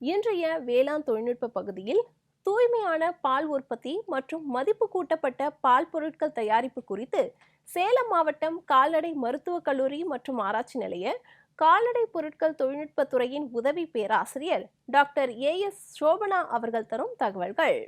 இன்றைய வேளாண் தொழில்நுட்ப பகுதியில் தூய்மையான பால் உற்பத்தி மற்றும் மதிப்பு கூட்டப்பட்ட பால் பொருட்கள் தயாரிப்பு குறித்து சேலம் மாவட்டம் கால்நடை மருத்துவக் கல்லூரி மற்றும் ஆராய்ச்சி நிலைய கால்நடை பொருட்கள் தொழில்நுட்பத் துறையின் உதவி பேராசிரியர் டாக்டர் ஏ எஸ் சோபனா அவர்கள் தரும் தகவல்கள்.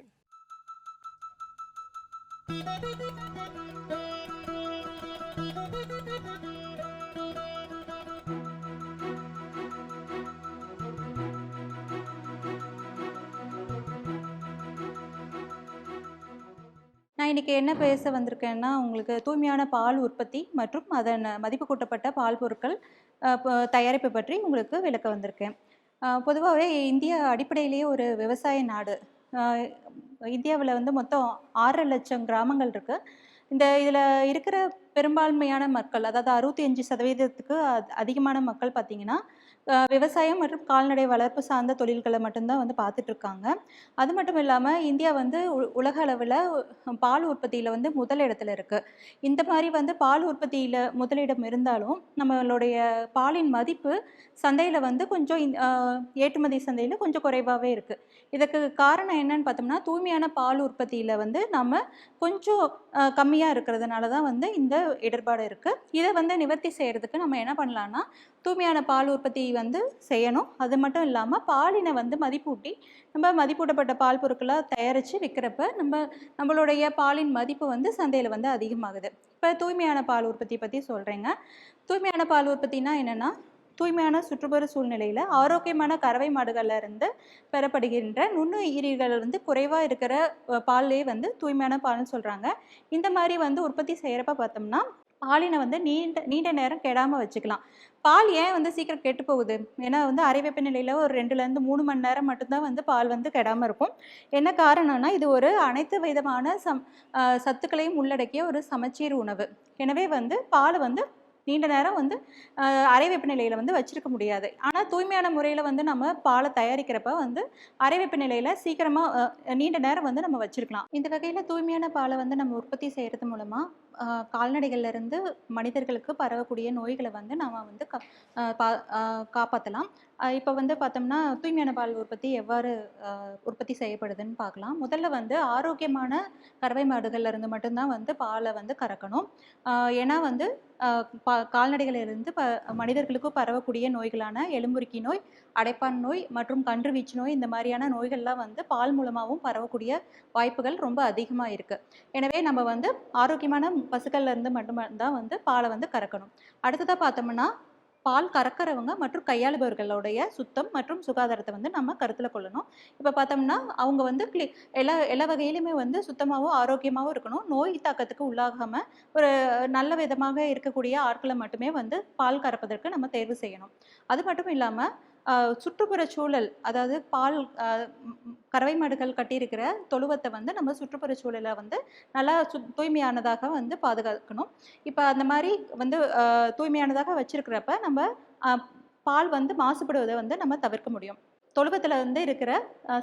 நான் என்ன பேச வந்திருக்கேன்னா உங்களுக்கு தூய்மையான பால் உற்பத்தி மற்றும் அதன் மதிப்பு கூட்டப்பட்ட பால் பொருட்கள் தயாரிப்பு பற்றி உங்களுக்கு விளக்க வந்திருக்கேன். பொதுவாகவே இந்தியா அடிப்படையிலேயே ஒரு விவசாய நாடு. இந்தியாவில் வந்து மொத்தம் ஆறரை லட்சம் கிராமங்கள் இருக்குது இந்த இதில் இருக்கிற பெரும்பான்மையான மக்கள் அதாவது அறுபத்தி அஞ்சு சதவீதத்துக்கு அதிகமான மக்கள் பார்த்தீங்கன்னா விவசாயம் மற்றும் கால்நடை வளர்ப்பு சார்ந்த தொழில்களை மட்டும்தான் வந்து பார்த்துட்டு இருக்காங்க. அது மட்டும் இல்லாமல் இந்தியா வந்து உ- உலக அளவில் பால் உற்பத்தியில் வந்து முதலிடத்துல இருக்குது இந்த மாதிரி வந்து பால் உற்பத்தியில் முதலிடம் இருந்தாலும் நம்மளுடைய பாலின் மதிப்பு சந்தையில் வந்து கொஞ்சம் ஏற்றுமதி சந்தையில் கொஞ்சம் குறைவாகவே இருக்குது இதுக்கு காரணம் என்னன்னு பார்த்தோம்னா தூய்மையான பால் உற்பத்தியில் வந்து நம்ம கொஞ்சம் கம்மியாக இருக்கிறதுனால தான் வந்து இந்த இடர்பாடு இருக்குது இதை வந்து நிவர்த்தி செய்கிறதுக்கு நம்ம என்ன பண்ணலான்னா தூய்மையான பால் உற்பத்தி வந்து செய்யணும். அது மட்டும் இல்லாமல் பாலினை வந்து மதிப்பூட்டி நம்ம மதிப்பூட்டப்பட்ட பால் பொருட்களாக தயாரித்து விற்கிறப்ப நம்ம நம்மளுடைய பாலின் மதிப்பு வந்து சந்தையில் வந்து அதிகமாகுது. இப்போ தூய்மையான பால் உற்பத்தி பற்றி சொல்கிறேங்க தூய்மையான பால் உற்பத்தினா என்னென்னா தூய்மையான சுற்றுப்புற சூழ்நிலையில் ஆரோக்கியமான கறவை மாடுகள்ல இருந்து பெறப்படுகின்ற நுண்ணுயிரிகள் வந்து குறைவாக இருக்கிற பாலே வந்து தூய்மையான பால்னு சொல்கிறாங்க இந்த மாதிரி வந்து உற்பத்தி செய்கிறப்ப பார்த்தோம்னா பாலினை வந்து நீண்ட நீண்ட நேரம் கெடாமல் வச்சுக்கலாம். பால் ஏன் வந்து சீக்கிரம் கெட்டு போகுது? ஏன்னா வந்து அரை வெப்பநிலையில் ஒரு ரெண்டுலேருந்து மூணு மணி நேரம் மட்டும்தான் வந்து பால் வந்து கெடாமல் இருக்கும். என்ன காரணம்னா இது ஒரு அனைத்து விதமான சம் சத்துக்களையும் உள்ளடக்கிய ஒரு சமச்சீர் உணவு. எனவே வந்து பால் வந்து நீண்ட நேரம் வந்து ஆஹ் அரை வெப்பநிலையில் வந்து வச்சிருக்க முடியாது. ஆனால் தூய்மையான முறையில் வந்து நம்ம பாலை தயாரிக்கிறப்ப வந்து அரை வெப்பநிலையில் சீக்கிரமாக நீண்ட நேரம் வந்து நம்ம வச்சிருக்கலாம். இந்த வகையில் தூய்மையான பாலை வந்து நம்ம உற்பத்தி செய்கிறது மூலமாக கால்நடைகள்லேருந்து மனிதர்களுக்கு பரவக்கூடிய நோய்களை வந்து நாம் வந்து பா காப்பாற்றலாம் இப்போ வந்து பார்த்தோம்னா தூய்மையான பால் உற்பத்தி எவ்வாறு உற்பத்தி செய்யப்படுதுன்னு பார்க்கலாம் முதல்ல வந்து ஆரோக்கியமான கறவை மாடுகள்ல இருந்து மட்டும்தான் வந்து பாலை வந்து கறக்கணும். ஏன்னா வந்து பா கால்நடைகளிலிருந்து ப மனிதர்களுக்கு பரவக்கூடிய நோய்களான எலும்புருக்கி நோய் அடைப்பான் நோய் மற்றும் கன்றுவீச்சு நோய் இந்த மாதிரியான நோய்கள்லாம் வந்து பால் மூலமாகவும் பரவக்கூடிய வாய்ப்புகள் ரொம்ப அதிகமாக இருக்குது எனவே நம்ம வந்து ஆரோக்கியமான பசுக்கள்ல இருந்து மட்டும்தான் வந்து பாலை வந்து கறக்கணும். அடுத்ததாக பார்த்தோம்னா பால் கறக்கிறவங்க மற்றும் கையாளுபவர்களுடைய சுத்தம் மற்றும் சுகாதாரத்தை வந்து நம்ம கருத்தில் கொள்ளணும். இப்போ பார்த்தோம்னா அவங்க வந்து கிளி எல்லா எல்லா வகையிலுமே வந்து சுத்தமாகவும் ஆரோக்கியமாகவும் இருக்கணும். நோய் தாக்கத்துக்கு உள்ளாகாமல் ஒரு நல்ல விதமாக இருக்கக்கூடிய ஆட்களை மட்டுமே வந்து பால் கறப்பதற்கு நம்ம தேர்வு செய்யணும். அது மட்டும் இல்லாமல் சுற்றுப்புற சூழல் அதாவது பால் கறவை மாடுகள் கட்டியிருக்கிற தொழுவத்தை வந்து நம்ம சுற்றுப்புற சூழலை வந்து நல்லா சு தூய்மையானதாக வந்து பாதுகாக்கணும். இப்போ அந்த மாதிரி வந்து தூய்மையானதாக வச்சிருக்கிறப்ப நம்ம பால் வந்து மாசுபடுவதை வந்து நம்ம தவிர்க்க முடியும். தொழுவத்தில் வந்து இருக்கிற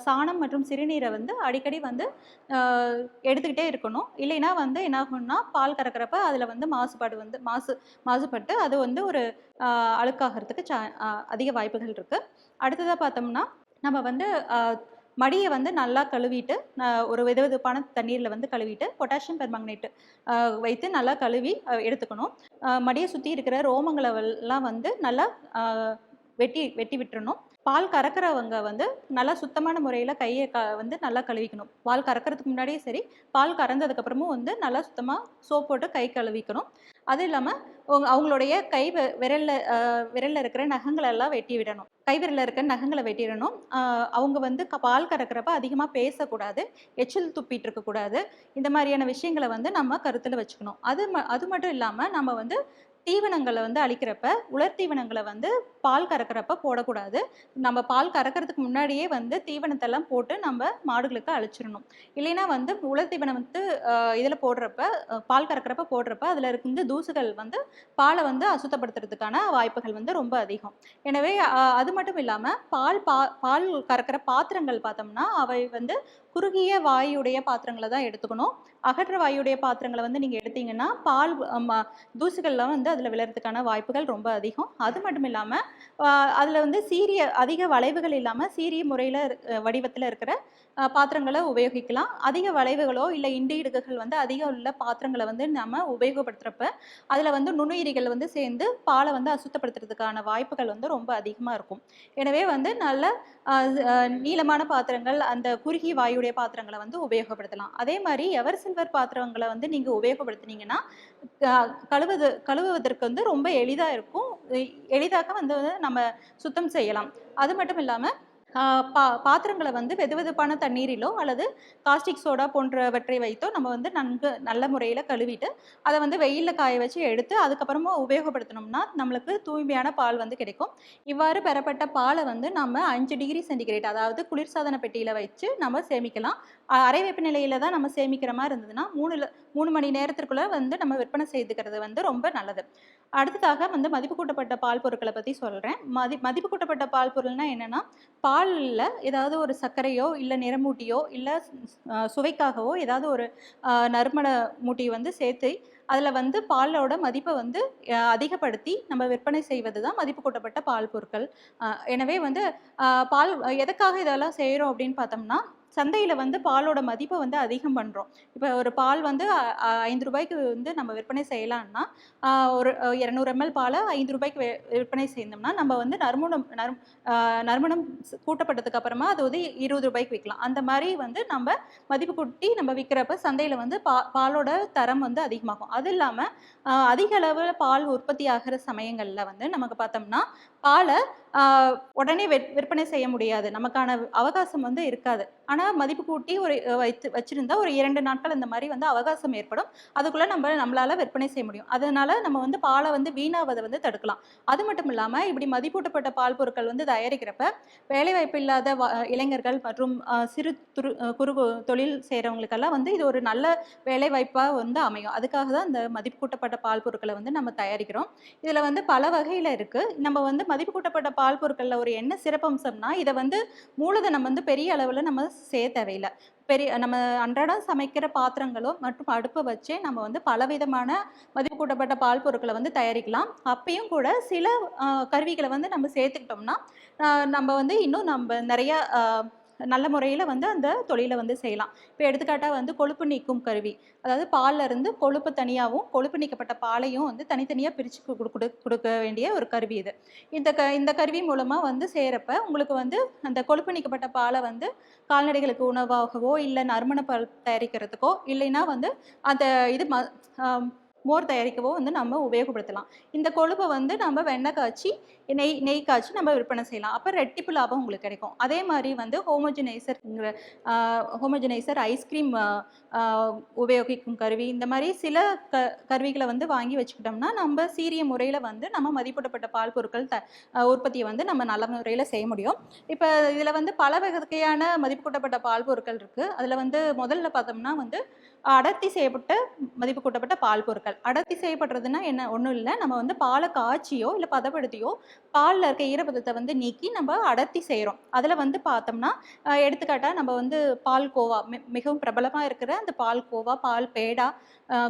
சாணம் மற்றும் சிறுநீரை வந்து அடிக்கடி வந்து எடுத்துக்கிட்டே இருக்கணும். இல்லைன்னா வந்து என்ன ஆகும்னா பால் கறக்கிறப்ப அதில் வந்து மாசுபாடு வந்து மாசு மாசுபட்டு அது வந்து ஒரு அழுக்காகிறதுக்கு சா அதிக வாய்ப்புகள் இருக்குது அடுத்ததாக பார்த்தோம்னா நம்ம வந்து மடியை வந்து நல்லா கழுவிட்டு ஒரு வெது வெதுப்பான தண்ணீரில் வந்து கழுவிட்டு பொட்டாசியம் பெர்மங்கனேட் வைத்து நல்லா கழுவி எடுத்துக்கணும். மடியை சுற்றி இருக்கிற ரோமங்களை எல்லாம் வந்து நல்லா வெட்டி வெட்டி விட்டுறணும். பால் கறக்கிறவங்க வந்து நல்லா சுத்தமான முறையில் கையை க வந்து நல்லா கழுவிக்கணும். பால் கறக்கிறதுக்கு முன்னாடியே சரி பால் கறந்ததுக்கப்புறமும் வந்து நல்லா சுத்தமாக சோப் போட்டு கை கழுவிக்கணும். அது இல்லாமல் அவங்களுடைய கை விரலில் விரலில் இருக்கிற நகங்களை எல்லாம் வெட்டி விடணும். கை விரலில் இருக்கிற நகங்களை வெட்டிடணும் அவங்க வந்து க- பால் கறக்கிறப்ப அதிகமாக பேசக்கூடாது எச்சில் துப்பிட்டு இருக்கக்கூடாது. இந்த மாதிரியான விஷயங்களை வந்து நம்ம கருத்தில் வச்சுக்கணும். அது ம அது மட்டும் இல்லாமல் நம்ம வந்து தீவனங்களை வந்து அழிக்கிறப்ப உலர் தீவனங்களை வந்து பால் கறக்கிறப்ப போடக்கூடாது. நம்ம பால் கறக்கிறதுக்கு முன்னாடியே வந்து தீவனத்தெல்லாம் போட்டு நம்ம மாடுகளுக்கு அழிச்சிடணும். இல்லைன்னா வந்து உலர் தீவனம் வந்து இதில் போடுறப்ப பால் கறக்கிறப்ப போடுறப்ப அதில் இருந்து தூசுகள் வந்து பாலை வந்து அசுத்தப்படுத்துறதுக்கான வாய்ப்புகள் வந்து ரொம்ப அதிகம். எனவே அது மட்டும் இல்லாமல் பால் பா பால் கறக்கிற பாத்திரங்கள் பார்த்தோம்னா அவை வந்து குறுகிய வாயுடைய பாத்திரங்களை தான் எடுத்துக்கணும். அகற்ற வாயுடைய பாத்திரங்களை வந்து நீங்கள் எடுத்தீங்கன்னா பால் ம, தூசுகள்லாம் வந்து அதில் விழறதுக்கான வாய்ப்புகள் ரொம்ப அதிகம். அது மட்டும் இல்லாமல் அதில் வந்து சீரிய அதிக வளைவுகள் இல்லாமல் சீரிய முறையில் வடிவத்தில் இருக்கிற பாத்திரங்களை உபயோகிக்கலாம். அதிக வளைவுகளோ இல்லை இண்டியிடுகள் வந்து அதிகம் உள்ள பாத்திரங்களை வந்து நம்ம உபயோகப்படுத்துகிறப்ப அதில் வந்து நுண்ணுயிரிகள் வந்து சேர்ந்து பாலை வந்து அசுத்தப்படுத்துறதுக்கான வாய்ப்புகள் வந்து ரொம்ப அதிகமாக இருக்கும். எனவே வந்து நல்ல நீளமான பாத்திரங்கள் அந்த குறுகிய வாயுடைய பாத்திரங்களை வந்து உபயோகப்படுத்தலாம். அதே மாதிரி எவர் சில்வர் பாத்திரங்களை வந்து நீங்கள் உபயோகப்படுத்துனீங்கன்னா அஹ், கழுவுது கழுவுவதற்கு வந்து ரொம்ப எளிதாக இருக்கும். எளிதாக வந்து நம்ம சுத்தம் செய்யலாம். அது மட்டும் இல்லாமல் பா பாத்திரங்களை வந்து வெதுவெதுப்பான தண்ணீரிலோ அல்லது காஸ்டிக் சோடா போன்றவற்றை வைத்தோ நம்ம வந்து நன்கு நல்ல முறையில் கழுவிட்டு அதை வந்து வெயிலில் காய வச்சு எடுத்து அதுக்கப்புறமா உபயோகப்படுத்தினோம்னா நம்மளுக்கு தூய்மையான பால் வந்து கிடைக்கும். இவ்வாறு பெறப்பட்ட பாலை வந்து நம்ம அஞ்சு டிகிரி சென்டிகிரேட் அதாவது குளிர்சாதன பெட்டியில் வச்சு நம்ம சேமிக்கலாம். அரை வெப்பநிலையில் தான் நம்ம சேமிக்கிற மாதிரி இருந்ததுன்னா மூணுல மூணு மணி நேரத்திற்குள்ளே வந்து நம்ம விற்பனை செய்துக்கிறது வந்து ரொம்ப நல்லது. அடுத்ததாக வந்து மதிப்பு கூட்டப்பட்ட பால் பொருட்களை பற்றி சொல்கிறேன் மதி மதிப்பு கூட்டப்பட்ட பால் பொருள்னா என்னென்னா பாலில் ஏதாவது ஒரு சர்க்கரையோ இல்லை நிறமூட்டியோ இல்லை சுவைக்காகவோ ஏதாவது ஒரு நறுமண மூட்டியை வந்து சேர்த்து அதில் வந்து பாலோட மதிப்பை வந்து அதிகப்படுத்தி நம்ம விற்பனை செய்வது தான் மதிப்பு கூட்டப்பட்ட பால் பொருட்கள். எனவே வந்து பால் எதுக்காக இதெல்லாம் செய்கிறோம் அப்படின்னு பார்த்தோம்னா சந்தையில் வந்து பாலோட மதிப்பை வந்து அதிகம் பண்ணுறோம் இப்போ ஒரு பால் வந்து ஐந்து ரூபாய்க்கு வந்து நம்ம விற்பனை செய்யலாம்னா ஒரு இரநூறு எம்எல் பாலை ஐந்து ரூபாய்க்கு விற்பனை செய்தோம்னா நம்ம வந்து நறுமணம் நறு நறுமணம் கூட்டப்பட்டதுக்கு அப்புறமா அது வந்து இருபது ரூபாய்க்கு விற்கலாம் அந்த மாதிரி வந்து நம்ம மதிப்பு கூட்டி நம்ம விற்கிறப்ப சந்தையில் வந்து பா பாலோட தரம் வந்து அதிகமாகும். அது இல்லாமல் அதிக அளவில் பால் உற்பத்தி ஆகிற சமயங்களில் வந்து நமக்கு பார்த்தோம்னா பாலை உடனே விற்பனை செய்ய முடியாது. நமக்கான அவகாசம் வந்து இருக்காது. ஆனால் மதிப்பு கூட்டி ஒரு வைத்து வச்சுருந்தா ஒரு இரண்டு நாட்கள் இந்த மாதிரி வந்து அவகாசம் ஏற்படும். அதுக்குள்ளே நம்ம நம்மளால் விற்பனை செய்ய முடியும். அதனால் நம்ம வந்து பாலை வந்து வீணாவதை வந்து தடுக்கலாம். அது மட்டும் இல்லாமல் இப்படி மதிப்பூட்டப்பட்ட பால் பொருட்கள் வந்து தயாரிக்கிறப்ப வேலைவாய்ப்பு இல்லாத வ- இளைஞர்கள் மற்றும் சிறு துரு குறு தொழில் செய்கிறவங்களுக்கெல்லாம் வந்து இது ஒரு நல்ல வேலைவாய்ப்பாக வந்து அமையும். அதுக்காக தான் இந்த மதிப்பு கூட்டப்பட்ட பால் பொருட்களை வந்து நம்ம தயாரிக்கிறோம். இதில் வந்து பல வகையில் இருக்குது நம்ம வந்து மதிப்பு கூட்டப்பட்ட பால் பொருட்களில் ஒரு என்ன சிறப்பம்சம்னா இதை வந்து மூலதனம் வந்து பெரிய அளவில் நம்ம செய்ய தேவையில்லை. பெரிய நம்ம அன்றாடம் சமைக்கிற பாத்திரங்களோ மற்றும் அடுப்பை வச்சே நம்ம வந்து பலவிதமான மதிப்பு கூட்டப்பட்ட பால் பொருட்களை வந்து தயாரிக்கலாம். அப்பயும் கூட சில கருவிகளை வந்து நம்ம சேர்த்துக்கிட்டோம்னா நம்ம வந்து இன்னும் நம்ம நிறையா நல்ல முறையில் வந்து அந்த தொழிலை வந்து செய்யலாம். இப்போ எடுத்துக்காட்டாக வந்து கொழுப்பு நீக்கும் கருவி. அதாவது பால்ல இருந்து கொழுப்பு தனியாகவும் கொழுப்பு நீக்கப்பட்ட பாலையும் வந்து தனித்தனியாக பிரித்து கொடு கொடுக்க வேண்டிய ஒரு கருவி இது. இந்த க இந்த கருவி மூலமாக வந்து செய்கிறப்ப உங்களுக்கு வந்து அந்த கொழுப்பு நீக்கப்பட்ட பாலை வந்து கால்நடைகளுக்கு உணவாகவோ இல்லை நறுமண பால் தயாரிக்கிறதுக்கோ இல்லைன்னா வந்து அந்த இது ம மோர் தயாரிக்கவோ வந்து நம்ம உபயோகப்படுத்தலாம். இந்த கொழுப்பை வந்து நம்ம வெண்ணெய் காய்ச்சி நெய் நெய் காய்ச்சி நம்ம விற்பனை செய்யலாம். அப்போ ரெட்டிப்பு லாபம் உங்களுக்கு கிடைக்கும். அதே மாதிரி வந்து ஹோமோஜனைசர்ங்கிற ஹோமோஜனைசர் ஐஸ்கிரீம் உபயோகிக்கும் கருவி. இந்த மாதிரி சில க கருவிகளை வந்து வாங்கி வச்சுக்கிட்டோம்னா நம்ம சீரிய முறையில் வந்து நம்ம மதிப்பிடப்பட்ட பால் பொருட்கள் த உற்பத்தியை வந்து நம்ம நல்ல முறையில் செய்ய முடியும். இப்போ இதில் வந்து பல வகையான மதிப்பு கூட்டப்பட்ட பால் பொருட்கள் இருக்குது அதில் வந்து முதல்ல பார்த்தோம்னா வந்து அடர்த்தி செய்யப்பட்ட மதிப்பு கூட்டப்பட்ட பால் பொருட்கள். அடர்த்தி செய்யப்படுறதுன்னா என்ன? ஒன்றும் இல்லை. நம்ம வந்து பாலை காய்ச்சியோ இல்லை பதப்படுத்தியோ பாலில் இருக்க ஈரப்பதத்தை வந்து நீக்கி நம்ம அடர்த்தி செய்கிறோம் அதில் வந்து பார்த்தோம்னா அஹ், எடுத்துக்காட்டா நம்ம வந்து பால் கோவா மி- மிகவும் பிரபலமாக இருக்கிற அந்த பால் கோவா பால் பேடா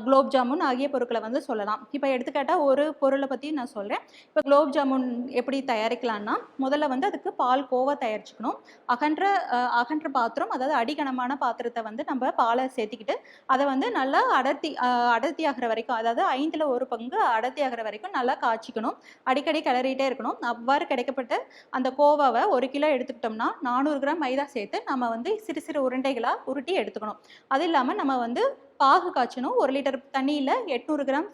குலோப் ஜாமுன் ஆகிய பொருட்களை வந்து சொல்லலாம். இப்போ எடுத்துக்காட்டால் ஒரு பொருளை பற்றி நான் சொல்கிறேன் இப்போ குலோப் ஜாமுன் எப்படி தயாரிக்கலாம்னா முதல்ல வந்து அதுக்கு பால் கோவா தயாரிச்சுக்கணும். அகன்ற அஹ், அகன்ற பாத்திரம் அதாவது அடிகனமான பாத்திரத்தை வந்து நம்ம பாலை சேர்த்திக்கிட்டு அதை வந்து நல்லா அடர்த்தி அடர்த்தி ஆகிற வரைக்கும் அதாவது ஐந்தில் ஒரு பங்கு அடர்த்தி ஆகிற வரைக்கும் நல்லா காய்ச்சிக்கணும். அடிக்கடி கிளறிட்டே இருக்கணும் அவ்வாறு கிடைக்கப்பட்ட அந்த கோவாவை ஒரு கிலோ எடுத்துக்கிட்டோம்னா நானூறு கிராம் மைதா சேர்த்து நம்ம வந்து சிறு சிறு உருண்டைகளாக உருட்டி எடுத்துக்கணும். அது இல்லாமல் நம்ம வந்து பாகு காய்ச்சணும். ஒரு லிட்டர் தண்ணியில் எட்நூறு கிராம்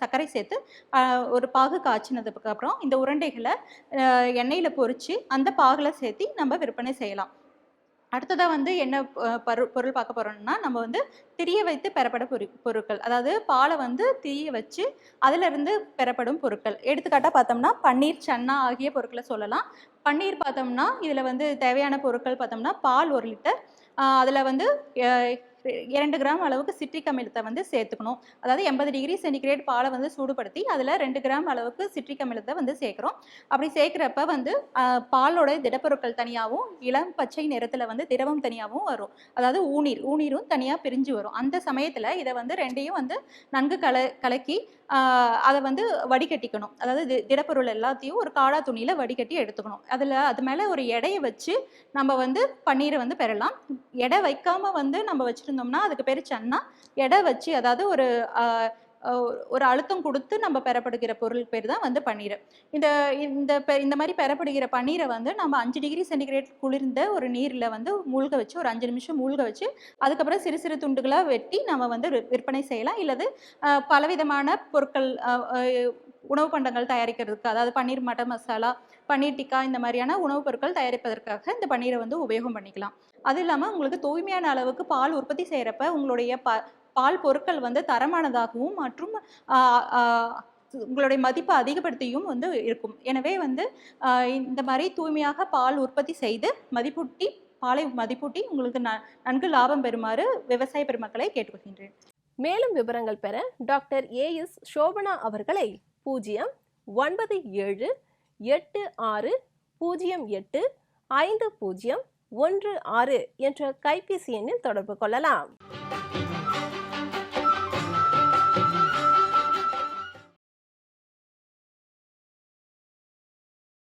சர்க்கரை சேர்த்து ஒரு பாகு காய்ச்சினதுக்கு அப்புறம் இந்த உருண்டைகளை எண்ணெயில் பொறிச்சு அந்த பாகில் சேர்த்து நம்ம விற்பனை செய்யலாம். அடுத்ததாக வந்து என்ன பொருள் பொருள் பார்க்க போகிறோம்னா நம்ம வந்து திரிய வைத்து பெறப்பட பொரு பொருட்கள். அதாவது பாலை வந்து திரிய வச்சு அதிலிருந்து பெறப்படும் பொருட்கள். எடுத்துக்காட்டாக பார்த்தோம்னா பன்னீர் சன்னா ஆகிய பொருட்களை சொல்லலாம். பன்னீர் பார்த்தோம்னா இதில் வந்து தேவையான பொருட்கள் பார்த்தோம்னா பால் ஒரு லிட்டர். அதில் வந்து இரண்டு கிராம் அளவுக்கு சிட்ரிக் அமிலத்தை வந்து சேர்த்துக்கணும். அதாவது எண்பது டிகிரி சென்டிகிரேட் பாலை வந்து சூடுபடுத்தி அதில் ரெண்டு கிராம் அளவுக்கு சிட்ரிக் அமிலத்தை வந்து சேர்க்குறோம். அப்படி சேர்க்குறப்ப வந்து பாலோட திடப்பொருட்கள் தனியாகவும் இளம் பச்சை நிறத்தில் வந்து திரவம் தனியாகவும் வரும். அதாவது ஊநீர் ஊநீரும் தனியாக பிரிஞ்சு வரும். அந்த சமயத்தில் இதை வந்து ரெண்டையும் வந்து நன்கு கல கலக்கி அதை வந்து வடிகட்டிக்கணும். அதாவது திடப்பொருள் எல்லாத்தையும் ஒரு காடா துணியில் வடிகட்டி எடுத்துக்கணும். அதில் அது மேலே ஒரு எடையை வச்சு நம்ம வந்து பன்னீரை வந்து பெறலாம். எடை வைக்காமல் வந்து நம்ம வச்சுருந்தோம்னா அதுக்கு பேர் சன்னா. எடை வச்சு அதாவது ஒரு ஒரு அழுத்தம் கொடுத்து நம்ம பெறப்படுகிற பொருள் பேர் தான் வந்து பன்னீர். இந்த இந்த பெ- இந்த மாதிரி பெறப்படுகிற பன்னீரை வந்து நம்ம அஞ்சு டிகிரி சென்டிகிரேட் குளிர்ந்த ஒரு நீரில் வந்து மூழ்க வச்சு ஒரு அஞ்சு நிமிஷம் மூழ்க வச்சு அதுக்கப்புறம் சிறு சிறு துண்டுகளாக வெட்டி நம்ம வந்து விற்பனை செய்யலாம். இல்லது பலவிதமான பொருட்கள் உணவு பண்டங்கள் தயாரிக்கிறதுக்கு அதாவது பன்னீர் மட்டர் மசாலா பன்னீர் டிக்கா இந்த மாதிரியான உணவுப் பொருட்கள் தயாரிப்பதற்காக இந்த பன்னீரை வந்து உபயோகம் பண்ணிக்கலாம். அது இல்லாமல் உங்களுக்கு தூய்மையான அளவுக்கு பால் உற்பத்தி செய்கிறப்ப உங்களுடைய ப பால் பொருட்கள் வந்து தரமானதாகவும் மற்றும் உங்களுடைய மதிப்பை அதிகப்படுத்தியும் வந்து இருக்கும். எனவே வந்து இந்த மாதிரி தூய்மையாக பால் உற்பத்தி செய்து மதிப்பூட்டி பாலை மதிப்பூட்டி உங்களுக்கு ந நன்கு லாபம் பெறுமாறு விவசாய பெருமக்களை கேட்டுக்கொள்கின்றேன். மேலும் விவரங்கள் பெற டாக்டர் ஏஎஸ் சோபனா அவர்களை பூஜ்ஜியம் ஒன்பது ஏழு எட்டு ஆறு பூஜ்ஜியம் எட்டு ஐந்து பூஜ்ஜியம் ஒன்று ஆறு என்ற கைபேசி எண்ணில் தொடர்பு கொள்ளலாம்.